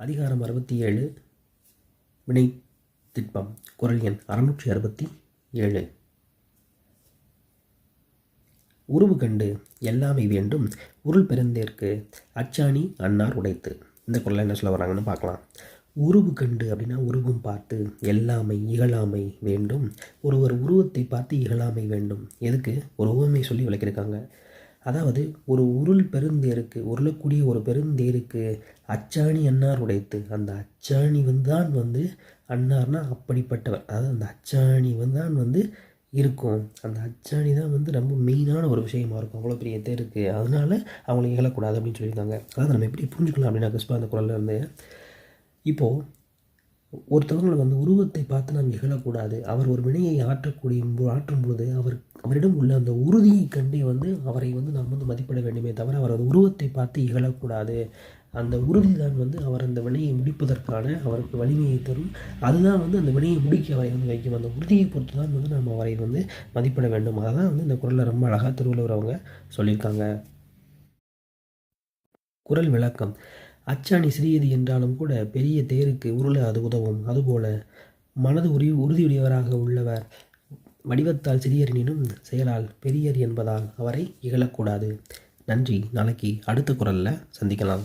அதிகாரம் அறுபத்தி ஏழு வினை திட்பம். குரல் எண் அறுநூற்றி அறுபத்தி ஏழு உருவு கண்டு எல்லாமை வேண்டும். உருள் பெருந்தேற்கு அச்சாணி அன்னார் உடைத்து. இந்த குரல் என்ன சொல்ல வராங்கன்னு பார்க்கலாம். உருவு கண்டு அப்படின்னா உருவம் பார்த்து எல்லாமை இகழாமை வேண்டும். ஒருவர் உருவத்தை பார்த்து இகழாமை வேண்டும். எதுக்கு? ஒரு உவமை சொல்லி விளக்கியிருக்காங்க. அதாவது ஒரு உருள் பெருந்தேருக்கு உருளக்கூடிய ஒரு பெருந்தேருக்கு அச்சாணி அன்னார் உடைத்து அந்த அச்சாணி வந்து தான் வந்து அன்னார்னா அப்படிப்பட்டவர். அதாவது அந்த அச்சாணி வந்து தான் வந்து இருக்கும். அந்த அச்சாணி தான் வந்து ரொம்ப மெயினான ஒரு விஷயமா இருக்கும். அவ்வளோ பெரிய தேருக்கு. அதனால அவங்களை இகழக்கூடாது அப்படின்னு சொல்லியிருக்காங்க. அதாவது நம்ம எப்படி புரிஞ்சுக்கலாம் அப்படின்னா கிறிஸ்பா அந்த குரலில் இருந்து இப்போது ஒருத்தவங்களை வந்து உருவத்தை பார்த்து நாம் இகழக்கூடாது. அவர் ஒரு வினையை ஆற்றக்கூடிய ஆற்றும் பொழுது அவர் அவரிடம் உள்ள அந்த உறுதியை கண்டே வந்து அவரை வந்து நாம் வந்து மதிப்பிட வேண்டுமே தவிர அவரது உருவத்தை பார்த்து இகழக்கூடாது. அந்த உறுதி தான் வந்து அவர் அந்த வினையை முடிப்பதற்கான அவருக்கு வலிமையை தரும். அதுதான் வந்து அந்த வினையை முடிக்க அவரை வந்து வைக்கும். அந்த உறுதியை பொறுத்து தான் வந்து நம்ம அவரை வந்து மதிப்பிட வேண்டும். அதுதான் வந்து இந்த குரலில் ரொம்ப அழகாக திருவள்ளுவர் அவங்க சொல்லியிருக்காங்க. குரல் விளக்கம். அச்சாணி சிறியது என்றாலும் கூட பெரிய தேருக்கு உருள அது உதவும். அதுபோல மனது உரி உறுதியுடையவராக உள்ளவர். வடிவத்தால் சிறியரினும் செயலால் பெரியர் என்பதால் அவரை இகழக்கூடாது. நன்றி. நாளைக்கு அடுத்த குரலில் சந்திக்கலாம்.